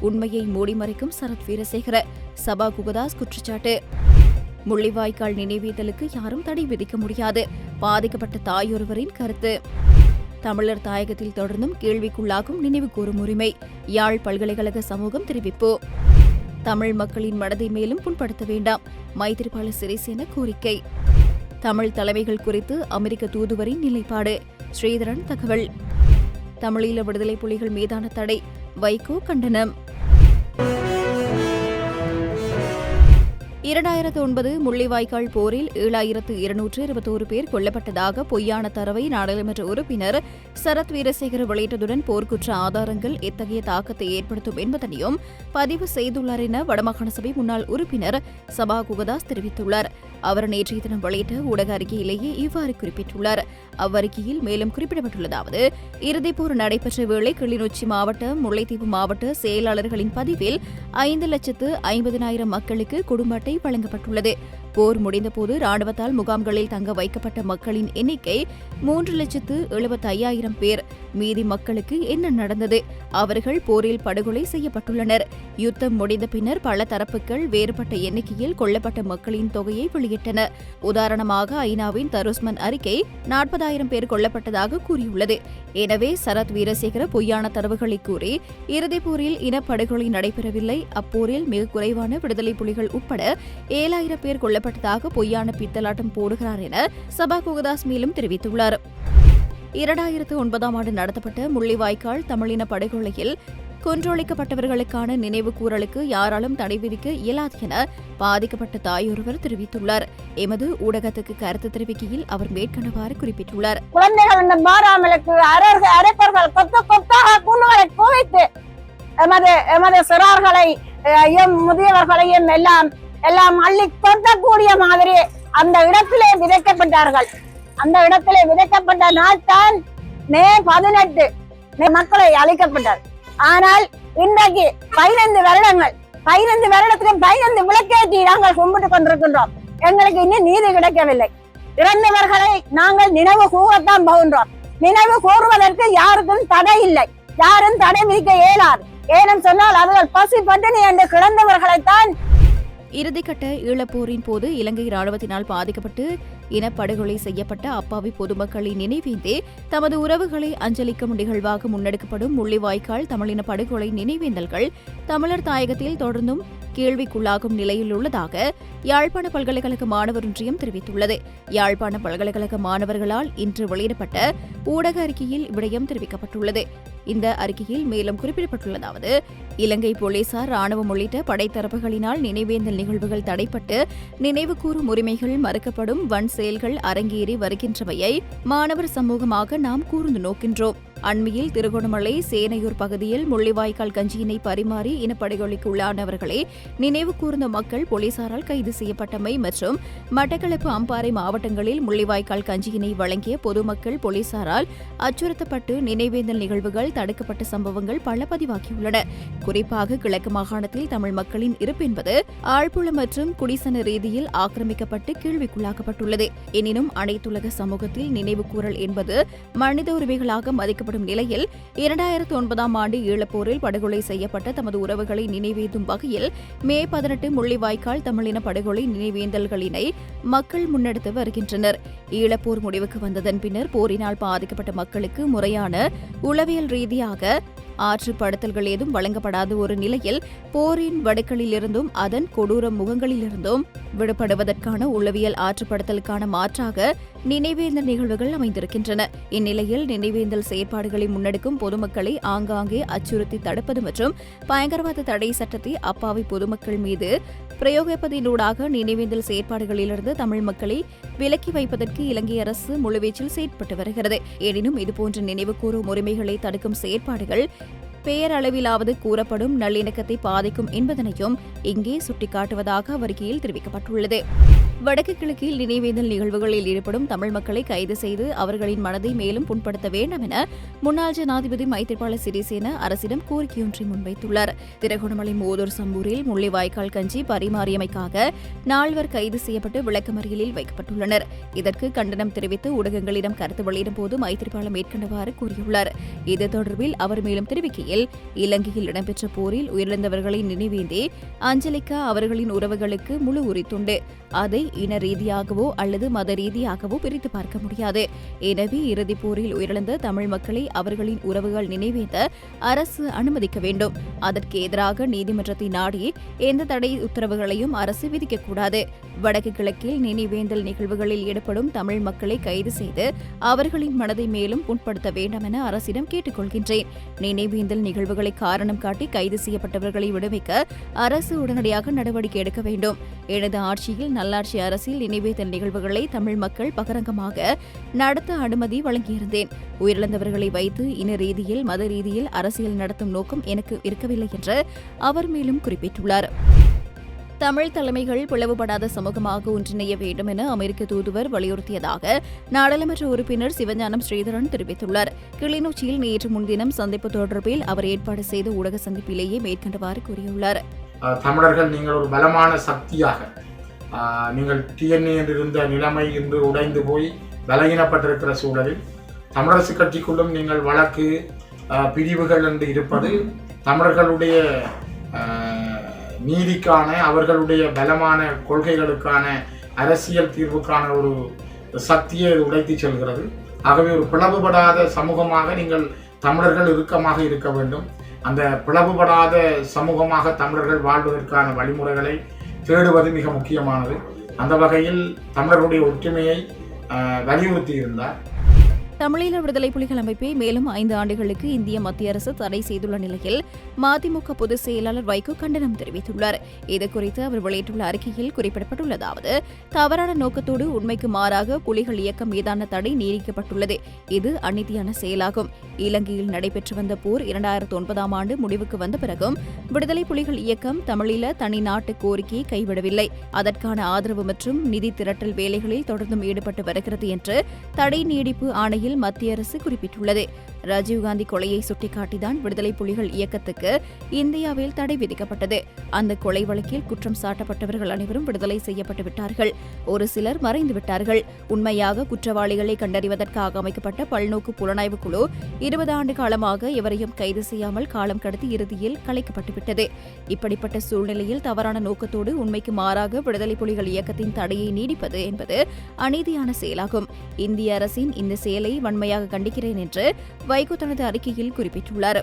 உண்மையை மூடிமறைக்கும் சரத் வீரசேகர. சபா குகதாஸ் குற்றச்சாட்டு. முள்ளிவாய்க்கால் நினைவேதலுக்கு யாரும் தடை விதிக்க முடியாது. பாதிக்கப்பட்ட தாயொருவரின் கருத்து. தமிழர் தாயகத்தில் தொடர்ந்தும் கேள்விக்குள்ளாகும் நினைவு கூறும் உரிமை. யாழ் பல்கலைக்கழக சமூகம் தெரிவிப்பு. தமிழ் மக்களின் மனதை மேலும் புண்படுத்த வேண்டாம். மைத்திரிபால சிறிசேன கோரிக்கை. தமிழ் தலைமைகள் குறித்து அமெரிக்க தூதுவரின் நிலைப்பாடு. ஸ்ரீதரன் தகவல். தமிழீழ விடுதலை புலிகள் மீதான தடை. வைகோ கண்டனம். இரண்டாயிரத்து ஒன்பது முள்ளிவாய்க்கால் போரில் ஏழாயிரத்து இருநூற்று இருபத்தோரு பேர் கொல்லப்பட்டதாக பொய்யான தரவை நாடாளுமன்ற உறுப்பினர் சரத் வீரசேகர் வெளியிட்டதுடன் போர்க்குற்ற ஆதாரங்கள் எத்தகைய தாக்கத்தை ஏற்படுத்தும் என்பதனையும் பதிவு செய்துள்ளார் என வடமாகாண சபை முன்னாள் உறுப்பினர் சபா குகதாஸ் தெரிவித்துள்ளார். அவர் நேற்றைய தினம் வெளியிட்ட ஊடக அறிக்கையிலேயே இவ்வாறு குறிப்பிட்டுள்ளார். அவ்வறிக்கையில் மேலும் குறிப்பிடப்பட்டுள்ளதாவது இறுதிப்போர் நடைபெற்ற வேளை கிளிநொச்சி மாவட்ட முல்லைத்தீவு மாவட்ட செயலாளர்களின் பதிவில் ஐந்து லட்சத்து ஐம்பதினாயிரம் மக்களுக்கு குடும்ப அட்டை வழங்கப்பட்டுள்ளது. போர் முடிந்தபோது ராணுவத்தால் முகாம்களில் தங்க வைக்கப்பட்ட மக்களின் எண்ணிக்கை மூன்று லட்சத்து எழுபத்தி ஐயாயிரம் பேர். மீதி மக்களுக்கு என்ன நடந்தது? அவர்கள் போரில் படுகொலை செய்யப்பட்டுள்ளனர். யுத்தம் முடிந்த பின்னர் பல தரப்புகள் வேறுபட்ட எண்ணிக்கையில் கொல்லப்பட்ட மக்களின் தொகையை வெளியிட்டன. உதாரணமாக ஐநாவின் தருஸ்மன் அறிக்கை நாற்பதாயிரம் பேர் கொல்லப்பட்டதாக கூறியுள்ளது. எனவே சரத் வீரசேகர பொய்யான தரவுகளை கூறி இறுதிப் போரில் இனப்படுகொலை நடைபெறவில்லை. அப்போரில் மிக குறைவான விடுதலை புலிகள் உட்பட ஏழாயிரம் பேர் கொல்ல கொல்லப்பட்டதாக பொய்யான பித்தலாட்டம் போடுகிறார் என சபா குகதாஸ் மேலும் தெரிவித்துள்ளார். இரண்டாயிரத்து ஒன்பதாம் ஆண்டு நடத்தப்பட்ட முள்ளிவாய்க்கால் தமிழின படுகொலையில் கொன்றொழிக்கப்பட்டவர்களுக்கான நினைவு கூறலுக்கு யாராலும் தடை விதிக்க இயலாது என பாதிக்கப்பட்ட தாயொருவர் தெரிவித்துள்ளார். எமது ஊடகத்துக்கு கருத்து தெரிவிக்கையில் அவர் மேற்கண்டவாறு குறிப்பிட்டுள்ளார். குழந்தைகள் இந்த மாறாமலுக்கு அரர்கள் அரைப்பர்கள் கொத்த கொத்தாக கூண்டுகளை குவைத்து எமது எமது சிறார்களை எம் முதியவர்களையும் எல்லாம் எல்லாம் அள்ளி கொட்டக்கூடிய மாதிரி அந்த இடத்திலே விதைக்கப்பட்டார்கள். அந்த இடத்திலே விதைக்கப்பட்ட நாள் தான் மே பதினெட்டு. மே மக்களை அழைக்கப்பட்டார் ஆனால் இன்றைக்கு பதினைந்து வருடங்கள் பதினைந்து வருடத்திலும் பதினைந்து விளக்கேற்றி நாங்கள் கும்பிட்டு கொண்டிருக்கின்றோம். எங்களுக்கு இன்னும் நீதி கிடைக்கவில்லை. இறந்தவர்களை நாங்கள் நினைவு கூறத்தான் போகின்றோம். நினைவு கூறுவதற்கு யாருக்கும் தடை இல்லை. யாரும் தடை விதிக்க இயலாது. ஏனும் சொன்னால் அவர்கள் பசி பட்டினி என்று கிடந்தவர்களைத்தான் இறுதிக்கட்ட ஈழப்போரின் போது இலங்கை ராணுவத்தினால் பாதிக்கப்பட்டு இனப்படுகொலை செய்யப்பட்ட அப்பாவி பொதுமக்களின் நினைவேந்தே தமது உறவுகளை அஞ்சலிக்கும் நிகழ்வாக முன்னெடுக்கப்படும் முள்ளிவாய்க்கால் தமிழின படுகொலை நினைவேந்தல்கள் தமிழர் தாயகத்தில் தொடர்ந்தும் கேள்விக்குள்ளாகும் நிலையில் உள்ளதாக யாழ்ப்பாண பல்கலைக்கழக மாணவர் ஒன்றியம் தெரிவித்துள்ளது. யாழ்ப்பாண பல்கலைக்கழக மாணவர்களால் இன்று வெளியிடப்பட்ட ஊடக அறிக்கையில் விடயம் தெரிவிக்கப்பட்டுள்ளது. இந்த அறிக்கையில் மேலும் குறிப்பிடப்பட்டுள்ளதாவது இலங்கை போலீசார் ராணுவம் உள்ளிட்ட படைத்தரப்புகளினால் நினைவேந்தல் நிகழ்வுகள் தடைப்பட்டு நினைவுகூரும் உரிமைகள் மறுக்கப்படும் வன் செயல்கள் அரங்கேறி வருகின்றவையை மாணவர் சமூகமாக நாம் கூர்ந்து நோக்கின்றோம். அண்மையில் திருகோணமலை சேனையூர் பகுதியில் முள்ளிவாய்க்கால் கஞ்சியினை பரிமாறி இனப்படுகொலைக்கு உள்ளானவர்களை நினைவு கூர்ந்த மக்கள் போலீசாரால் கைது செய்யப்பட்டமை மற்றும் மட்டக்களப்பு அம்பாறை மாவட்டங்களில் முள்ளிவாய்க்கால் கஞ்சியினை வழங்கிய பொதுமக்கள் போலீசாரால் அச்சுறுத்தப்பட்டு நினைவேந்தல் நிகழ்வுகள் தடுக்கப்பட்ட சம்பவங்கள் பல பதிவாகியுள்ளன குறிப்பாக கிழக்கு மாகாணத்தில் தமிழ் மக்களின் இருப்பு என்பது ஆழ்புல மற்றும் குடிசன ரீதியில் ஆக்கிரமிக்கப்பட்டு கேள்விக்குள்ளாக்கப்பட்டுள்ளது. எனினும் அனைத்துலக சமூகத்தில் நினைவு கூறல் என்பது மனித உரிமைகளாக மதிக்கப்படும் நிலையில் இரண்டாயிரத்து ஒன்பதாம் ஆண்டு ஈழப்போரில் படுகொலை செய்யப்பட்ட தமது உறவுகளை நினைவேந்தும் வகையில் மே பதினெட்டு முள்ளிவாய்க்கால் தமிழின படுகொலை நினைவேந்தல்களினை மக்கள் முன்னெடுத்து வருகின்றனர். ஈழப்போர் முடிவுக்கு வந்ததன் பின்னர் போரினால் பாதிக்கப்பட்ட மக்களுக்கு முறையான உளவியல் ரீதியாக ஆற்றுப்படுத்தல்கள் ஏதும் வழங்கப்படாத ஒரு நிலையில் போரின் வடுக்களிலிருந்தும் அதன் கொடூர முகங்களிலிருந்தும் விடுபடுவதற்கான உளவியல் ஆற்றுப்படுத்தலுக்கான மாற்றாக நினைவேந்தல் நிகழ்வுகள் அமைந்திருக்கின்றன. இந்நிலையில் நினைவேந்தல் செயற்பாடுகளை முன்னெடுக்கும் பொதுமக்களை ஆங்காங்கே அச்சுறுத்தி தடுப்பது மற்றும் பயங்கரவாத தடை சட்டத்தை அப்பாவி பொதுமக்கள் மீது பிரயோகிப்பதினூடாக நினைவேந்தல் செயற்பாடுகளிலிருந்து தமிழ் மக்களை விலக்கி வைப்பதற்கு இலங்கை அரசு முழுவீச்சில் செயற்பட்டு வருகிறது. எனினும் இதுபோன்ற நினைவுகூரும் உரிமைகளை தடுக்கும் செயற்பாடுகள் பெயரளவிலாவது கூறப்படும் நல்லிணக்கத்தை பாதிக்கும் என்பதனையும் இங்கே சுட்டிக்காட்டுவதாக அறிக்கையில் தெரிவிக்கப்பட்டுள்ளது. வடக்கு கிழக்கில் நினைவேந்தல் நிகழ்வுகளில் ஈடுபடும் தமிழ் மக்களை கைது செய்து அவர்களின் மனதை மேலும் புண்படுத்த வேண்டாம் என முன்னாள் ஜனாதிபதி மைத்திரிபால சிறிசேன அரசிடம் கோரிக்கையொன்றை முன்வைத்துள்ளார். திருகோணமலை மோதூர் சம்பூரில் முள்ளிவாய்க்கால் கஞ்சி பரிமாறியமைக்காக நால்வர் கைது செய்யப்பட்டு விளக்கமறியலில் வைக்கப்பட்டுள்ளனர். இதற்கு கண்டனம் தெரிவித்து ஊடகங்களிடம் கருத்து வெளியிடும் போது மைத்திரிபால மேற்கண்டவாறு கூறியுள்ளார். இது தொடர்பில் அவர் மேலும் தெரிவிக்கையில் இலங்கையில் இடம்பெற்ற போரில் உயிரிழந்தவர்களை நினைவேந்தே அஞ்சலிக்க அவர்களின் உறவுகளுக்கு முழு உரித்துண்டு. அதை இன ரீதியாகவோ அல்லது மத ரீதியாகவோ பிரித்து பார்க்க முடியாது. எனவே இறுதிப் போரில் உயிரிழந்த தமிழ் மக்களை அவர்களின் உறவுகள் நினைவேந்த அரசு அனுமதிக்க வேண்டும். அதற்கு எதிராக நீதிமன்றத்தை நாடி எந்த தடை உத்தரவுகளையும் அரசு விதிக்கக்கூடாது வடக்கு கிழக்கில் நினைவேந்தல் நிகழ்வுகளில் ஈடுபடும் தமிழ் மக்களை கைது செய்து அவர்களின் மனதை மேலும் புண்படுத்த வேண்டாம் என அரசிடம் கேட்டுக்கொள்கின்றேன். நினைவேந்தல் நிகழ்வுகளை காரணம் காட்டி கைது செய்யப்பட்டவர்களை விடுவிக்க அரசு உடனடியாக நடவடிக்கை எடுக்க வேண்டும். எனது ஆட்சியில் நல்லாட்சி அரசில் நினைவேந்தல் நிகழ்வுகளை தமிழ் மக்கள் பகிரங்கமாக நடத்த அனுமதி வழங்கியிருந்தேன். உயிரிழந்தவர்களை வைத்து இன ரீதியில் மத ரீதியில் அரசியல் நடத்தும் நோக்கம் எனக்கு இருக்கவில்லை என்று அவர் மேலும் குறிப்பிட்டுள்ளார். தமிழ் தலைமைகள் பிளவுபடாத சமூகமாக ஒன்றிணைய வேண்டும் என அமெரிக்க தூதுவர் வலியுறுத்தியதாக நாடாளுமன்ற உறுப்பினர் சிவஞானம் ஸ்ரீதரன் தெரிவித்துள்ளார். கிளிநொச்சியில் நேற்று முன்தினம் சந்திப்பு தொடர்பில் அவர் ஏற்பாடு செய்த ஊடக சந்திப்பிலேயே மேற்கண்டவாறு கூறியுள்ளார். தமிழர்கள் நீங்கள் ஒரு பலமான சக்தியாக நீங்கள் டிஎன்ஏ இருந்த நிலைமை இன்று உடைந்து போய் பலகீனப்பட்டிருக்கிற சூழலில் தமிழரசு கட்சிக்குள்ளும் நீங்கள் வழக்கு பிரிவுகள் என்று இருப்பது தமிழர்களுடைய நீதிக்கான அவர்களுடைய பலமான கொள்கைகளுக்கான அரசியல் தீர்வுக்கான ஒரு சக்தியை உடைத்து செல்கிறது. ஆகவே ஒரு பிளவுபடாத சமூகமாக நீங்கள் தமிழர்கள் இறுக்கமாக இருக்க வேண்டும். அந்த பிளவுபடாத சமூகமாக தமிழர்கள் வாழ்வதற்கான வழிமுறைகளை தேடுவது மிக முக்கியமானது. அந்த வகையில் தமிழர்களுடைய ஒற்றுமையை அஹ், வலியுறுத்தி இருந்தார் தமிழீழ விடுதலை புலிகள் அமைப்பை மேலும் ஐந்து ஆண்டுகளுக்கு இந்திய மத்திய அரசு தடை செய்துள்ள நிலையில் மதிமுக பொதுச் செயலாளர் வைகோ கண்டனம் தெரிவித்துள்ளார். இதுகுறித்து அவர் வெளியிட்டுள்ள அறிக்கையில் குறிப்பிடப்பட்டுள்ளதாவது தவறான நோக்கத்தோடு உண்மைக்கு மாறாக புலிகள் இயக்கம் மீதான தடை நீடிக்கப்பட்டுள்ளது இது அநீதியான செயலாகும். இலங்கையில் நடைபெற்று வந்த போர் இரண்டாயிரத்து ஒன்பதாம் ஆண்டு முடிவுக்கு வந்த பிறகும் விடுதலை புலிகள் இயக்கம் தமிழீழ தனி நாட்டு கோரிக்கையை கைவிடவில்லை. அதற்கான ஆதரவு மற்றும் நிதி திரட்டல் வேலைகளில் தொடர்ந்தும் ஈடுபட்டு வருகிறது என்று தடை நீடிப்பு ஆணையில் மத்திய அரசு குறிப்பிட்டுள்ளது. ராஜீவ்காந்தி கொலையை சுட்டிக்காட்டிதான் விடுதலை புலிகள் இயக்கத்துக்கு இந்தியாவில் தடை விதிக்கப்பட்டது. அந்த கொலை வழக்கில் குற்றம் சாட்டப்பட்டவர்கள் அனைவரும் விடுதலை செய்யப்பட்டு விட்டார்கள். ஒரு சிலர் மறைந்து விட்டார்கள். உண்மையாக குற்றவாளிகளை கண்டறிவதற்காக அமைக்கப்பட்ட பல்நோக்கு புலனாய்வு குழு இருபது ஆண்டு காலமாக எவரையும் கைது செய்யாமல் காலம் கடத்தி இறுதியில் கலைக்கப்பட்டுவிட்டது இப்படிப்பட்ட சூழ்நிலையில் தவறான நோக்கத்தோடு உண்மைக்கு மாறாக விடுதலை புலிகள் இயக்கத்தின் தடையை நீடிப்பது என்பது அநீதியான செயலாகும். இந்திய அரசின் இந்த செயலை வன்மையாக கண்டிக்கிறேன் என்று வைகோ தனது அறிக்கையில் குறிப்பிட்டுள்ளார்.